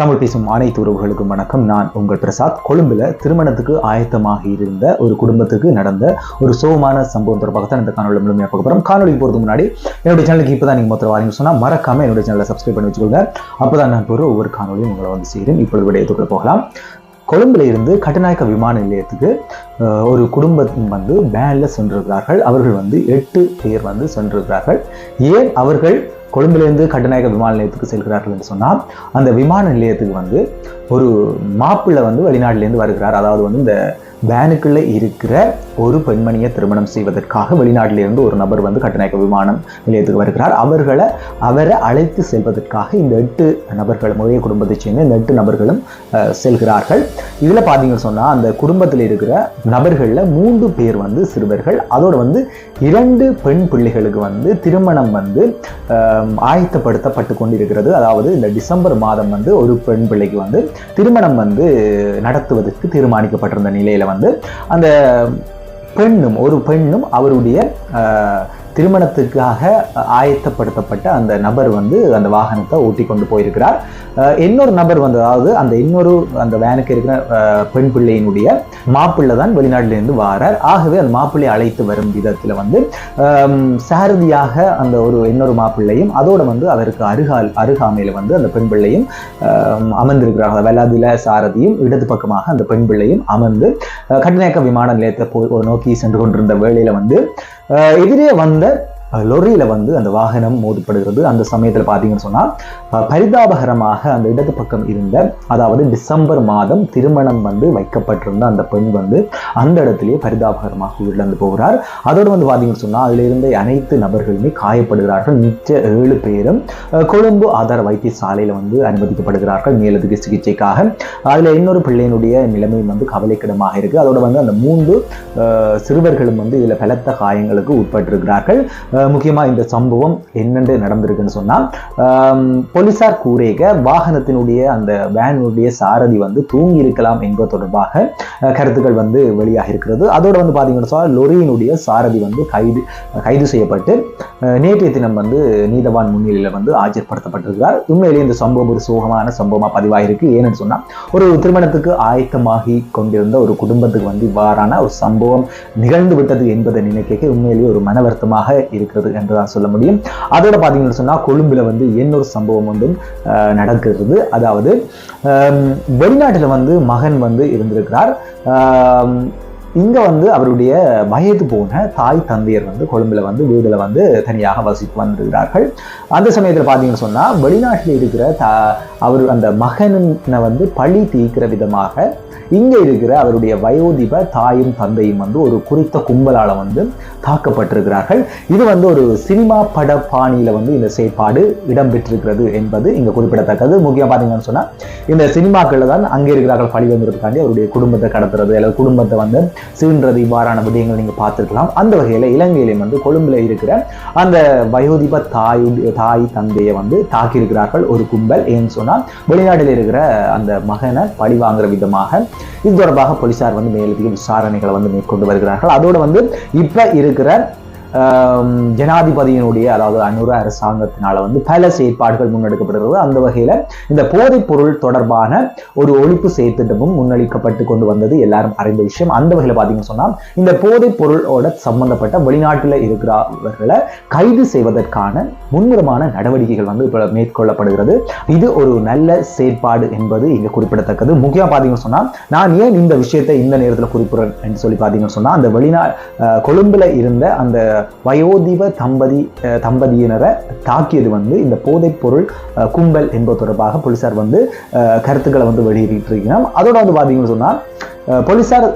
தமிழ் பேசும் அனைத்து உறவுகளுக்கும் வணக்கம். நான் உங்கள் பிரசாத். கொழும்புல திருமணத்துக்கு ஆயத்தமாக இருந்த ஒரு குடும்பத்துக்கு நடந்த ஒரு சோகமான சம்பவம் தொடர்பாக தான் இந்த காணொலி முழுமையாக பார்க்க போகிறோம் காணொலிக்கு போகிறதுக்கு முன்னாடி என்னுடைய சேனலுக்கு இப்போ தான் நீங்கள் மொத்தம் வாரிங்க சொன்னால் மறக்காமல் என்னுடைய சேனலை சப்ஸ்கிரைப் பண்ணி வச்சுக்கோங்க. அப்போ தான் நான் போகிற ஒவ்வொரு காணொலியும் உங்களை வந்து செய்கிறேன் இப்பொழுது விடயத்துக்குள்ள போகலாம். கொழும்புல இருந்து கட்டுநாயக்க விமான நிலையத்துக்கு ஒரு குடும்பம் வந்து வேனில் சென்றிருக்கிறார்கள். அவர்கள் வந்து எட்டு பேர் வந்து சென்றிருக்கிறார்கள். ஏன் அவர்கள் கொழும்பிலிருந்து கட்டுநாயக விமான நிலையத்துக்கு செல்கிறார்கள் என்று சொன்னால் அந்த விமான நிலையத்துக்கு வந்து ஒரு மாப்பிள்ளை வந்து வெளிநாட்டிலேருந்து வருகிறார். அதாவது வந்து இந்த வேனுக்குள்ளே இருக்கிற ஒரு பெண்மணியை திருமணம் செய்வதற்காக வெளிநாட்டிலிருந்து ஒரு நபர் வந்து கட்டுநாயக்க விமானம் நிலையத்துக்கு வருகிறார். அவர்களை அவரை அழைத்து செல்வதற்காக இந்த எட்டு நபர்களும் ஒரே குடும்பத்தைச் சேர்ந்த இந்த எட்டு நபர்களும் செல்கிறார்கள். இதில் பார்த்தீங்கன்னு சொன்னால் அந்த குடும்பத்தில் இருக்கிற நபர்களில் மூன்று பேர் வந்து சிறுவர்கள். அதோடு வந்து இரண்டு பெண் பிள்ளைகளுக்கு வந்து திருமணம் வந்து ஆயத்தப்படுத்தப்பட்டு கொண்டிருக்கிறது அதாவது இந்த டிசம்பர் மாதம் வந்து ஒரு பெண் பிள்ளைக்கு வந்து திருமணம் வந்து நடத்துவதற்கு தீர்மானிக்கப்பட்டிருந்த நிலையில வந்து அந்த பெண்ணும் ஒரு பெண்ணும் அவருடைய அஹ், திருமணத்துக்காக ஆயத்தப்படுத்தப்பட்ட அந்த நபர் வந்து அந்த வாகனத்தை ஓட்டி கொண்டு போயிருக்கிறார் இன்னொரு நபர் வந்து அதாவது அந்த இன்னொரு அந்த வேனுக்கு இருக்கிற பெண் பிள்ளையினுடைய மாப்பிள்ளை தான் வெளிநாட்டிலிருந்து வாரார். ஆகவே அந்த மாப்பிள்ளை அழைத்து வரும் விதத்தில் வந்து சாரதியாக அந்த ஒரு இன்னொரு மாப்பிள்ளையும் அதோட வந்து அவருக்கு அருகால் அருகாமையில் வந்து அந்த பெண் பிள்ளையும் அமர்ந்திருக்கிறார்கள் வெள்ளாதில சாரதியும் இடது பக்கமாக அந்த பெண் பிள்ளையும் அமர்ந்து அஹ், கட்டுநாயக்க விமான நிலையத்தை போ நோக்கி சென்று கொண்டிருந்த வேளையில் வந்து எதிரே வந்த ada லொரியில் வந்து அந்த வாகனம் மோதப்படுகிறது. அந்த சமயத்தில் பார்த்தீங்கன்னு சொன்னால் பரிதாபகரமாக அந்த இடது பக்கம் இருந்த அதாவது டிசம்பர் மாதம் திருமணம் வந்து வைக்கப்பட்டிருந்த அந்த பெண் வந்து அந்த இடத்திலேயே பரிதாபகரமாக உயிரிழந்து போகிறார். அதோடு வந்து பார்த்தீங்கன்னு சொன்னால் அதில் இருந்த அனைத்து நபர்களுமே காயப்படுகிறார்கள். மிச்ச ஏழு பேரும் கொழும்பு ஆதார வைத்தியசாலையில் வந்து அனுமதிக்கப்படுகிறார்கள் மேலதிக சிகிச்சைக்காக. அதில் இன்னொரு பிள்ளையினுடைய நிலைமை வந்து கவலைக்கிடமாக இருக்குது அதோடு வந்து அந்த மூன்று சிறுவர்களும் வந்து இதில் பலத்த காயங்களுக்கு உட்பட்டிருக்கிறார்கள். முக்கியமாக முக்கியமா இந்த சம்பவம் என்னென்று நடந்திருக்குன்னு சொன்னால் போலீஸார் போலீசார் கூறேக வாகனத்தினுடைய அந்த வேனுடைய சாரதி வந்து தூங்கி இருக்கலாம் என்பது தொடர்பாக கருத்துக்கள் வந்து வெளியாக இருக்கிறது. அதோட வந்து பார்த்தீங்கன்னு சொன்னால் லொரியினுடைய சாரதி வந்து கைது கைது செய்யப்பட்டு நேற்றைய தினம் வந்து நீதவான் முன்னிலையில் வந்து ஆஜர்படுத்தப்பட்டிருக்கிறார். உண்மையிலேயே இந்த சம்பவம் ஒரு சோகமான சம்பவமாக பதிவாகிருக்கு ஏன்னு சொன்னால் ஒரு திருமணத்துக்கு ஆயத்தமாகி கொண்டிருந்த ஒரு குடும்பத்துக்கு வந்து இவ்வாறான ஒரு சம்பவம் நிகழ்ந்து விட்டது என்பதை நினைக்க உண்மையிலேயே ஒரு மன வருத்தமாக இருக்கிறது என்று தான் சொல்ல முடியும். அதோட பார்த்தீங்கன்னு சொன்னால் கொழும்புல வந்து இன்னொரு சம்பவம் ஒன்றும் நடக்கிறது? அதாவது வெளிநாட்டில் வந்து மகன் வந்து இருந்திருக்கிறார். இங்க வந்து அவருடைய வயது போன தாய் தந்தையர் வந்து கொழும்புல வந்து வீடுல வந்து தனியாக வசித்து வந்திருக்கிறார்கள். அந்த சமயத்தில் பார்த்தீங்கன்னு சொன்னா வெளிநாட்டில் இருக்கிற த அவர் அந்த மகனை வந்து பழி தீர்க்கிற விதமாக இங்க இருக்கிற அவருடைய வயோதிப தாயும் தந்தையும் வந்து ஒரு குறித்த கும்பலால வந்து தாக்கப்பட்டிருக்கிறார்கள். இது வந்து ஒரு சினிமா பட பாணியில வந்து இந்த செயற்பாடு இடம்பெற்றிருக்கிறது என்பது இங்க குறிப்பிடத்தக்கது. முக்கியம் பார்த்தீங்கன்னு சொன்னா இந்த சினிமாக்களில் தான் அங்கே இருக்கிறார்கள் பழி வந்திருக்காண்டி அவருடைய குடும்பத்தை கடத்துறது அல்லது குடும்பத்தை வந்து சீன்றது இவ்வாறான விடயங்கள் நீங்க பார்த்துருக்கலாம். அந்த வகையில இலங்கையிலையும் வந்து கொழும்புல இருக்கிற அந்த வயோதிப தாய் தாய் தந்தையை வந்து தாக்கியிருக்கிறார்கள். ஒரு கும்பல் ஏன்னு சொன்னா வெளிநாட்டில் இருக்கிற அந்த மகனை பழி வாங்குற விதமாக. இது தொடர்பாக போலீசார் வந்து மேலதிக விசாரணைகளை வந்து மேற்கொண்டு வருகிறார்கள். அதோட வந்து இப்ப இருக்கிற ஜனாதிபதியினுடைய அதாவது அனுர அரசாங்கத்தினால வந்து பல செயற்பாடுகள் முன்னெடுக்கப்படுகிறது. அந்த வகையில இந்த போதைப் பொருள் தொடர்பான ஒரு ஒழிப்பு செயற்திட்டமும் முன்னளிக்கப்பட்டு கொண்டு வந்தது. எல்லாரும் அறிந்த விஷயம். அந்த வகையில் பார்த்தீங்கன்னு சொன்னா இந்த போதைப் பொருளோட சம்பந்தப்பட்ட வெளிநாட்டில் இருக்கிறவர்களை கைது செய்வதற்கான முன்னுரமான நடவடிக்கைகள் வந்து இப்போ மேற்கொள்ளப்படுகிறது. இது ஒரு நல்ல செயற்பாடு என்பது இங்க குறிப்பிடத்தக்கது. முக்கியமாக பார்த்தீங்கன்னு சொன்னா நான் ஏன் இந்த விஷயத்தை இந்த நேரத்தில் குறிப்பிடுறேன் என்று சொல்லி பார்த்தீங்கன்னு சொன்னா அந்த வெளிநா கொழும்பில் கொழும்புல இருந்த அந்த வயோதிப தம்பதி தம்பதியினரை தாக்கியது வந்து இந்த போதைப் பொருள் கும்பல் என்பது தொடர்பாக போலீசார் வந்து கருத்துக்களை வந்து வெளியிட்டு இருக்கிறோம் அதோட வந்து பார்த்தீங்கன்னு சொன்னா போலீசார்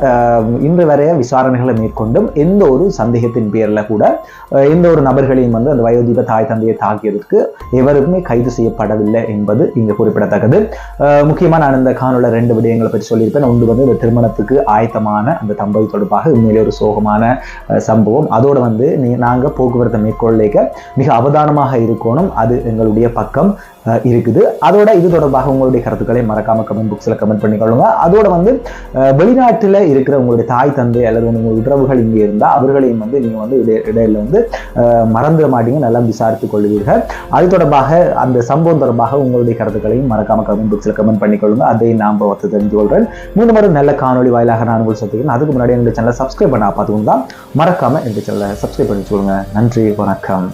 இன்று வரைய விசாரணைகளை மேற்கொண்டும் எந்த ஒரு சந்தேகத்தின் பேரில் கூட எந்த ஒரு நபர்களையும் வந்து அந்த வயோதிப தாய் தந்தையை தாக்கியதற்கு எவருமே கைது செய்யப்படவில்லை என்பது இங்கே குறிப்பிடத்தக்கது. முக்கியமாக நான் இந்த காணொல ரெண்டு விடயங்களை பற்றி சொல்லியிருப்பேன். ஒன்று வந்து இந்த திருமணத்துக்கு ஆயத்தமான அந்த தம்பதி தொடர்பாக உண்மையிலே ஒரு சோகமான சம்பவம். அதோடு வந்து நீ நாங்கள் போக்குவரத்தை மேற்கொள்ளிக்க மிக அவதானமாக இருக்கணும். அது எங்களுடைய பக்கம். இருக்குது. அதோட இது தொடர்பாக உங்களுடைய கருத்துக்களை மறக்காம கமெண்ட் புக்ஸில் கமெண்ட் பண்ணிக்கொள்ளுங்க. அதோட வந்து வெளிநாட்டில் இருக்கிற உங்களுடைய தாய் தந்தை அல்லது வந்து உங்கள் உறவுகள் இங்கே இருந்தால் அவர்களையும் வந்து நீங்கள் வந்து இடையில வந்து மறந்துட மாட்டீங்க. நல்லா விசாரித்துக் கொள்வீர்கள். அது தொடர்பாக அந்த சம்பவம் தொடர்பாக உங்களுடைய கருத்துக்களையும் மறக்காம கமெண்ட் புக்ஸில் கமெண்ட் பண்ணிக்கொள்ளுங்க. அதை நாம் பார்த்து தெரிஞ்சு கொள்கிறேன் மீண்டும் ஒரு நல்ல காணொளி வாயிலாக நான் உங்கள் சந்திக்கிறேன். அதுக்கு முன்னாடி எங்கள் சேனலை சப்ஸ்கிரைப் பண்ண தான் மறக்காம எங்கள் சேனலை சப்ஸ்கிரைப் பண்ணி வச்சுக்கோங்க நன்றி வணக்கம்.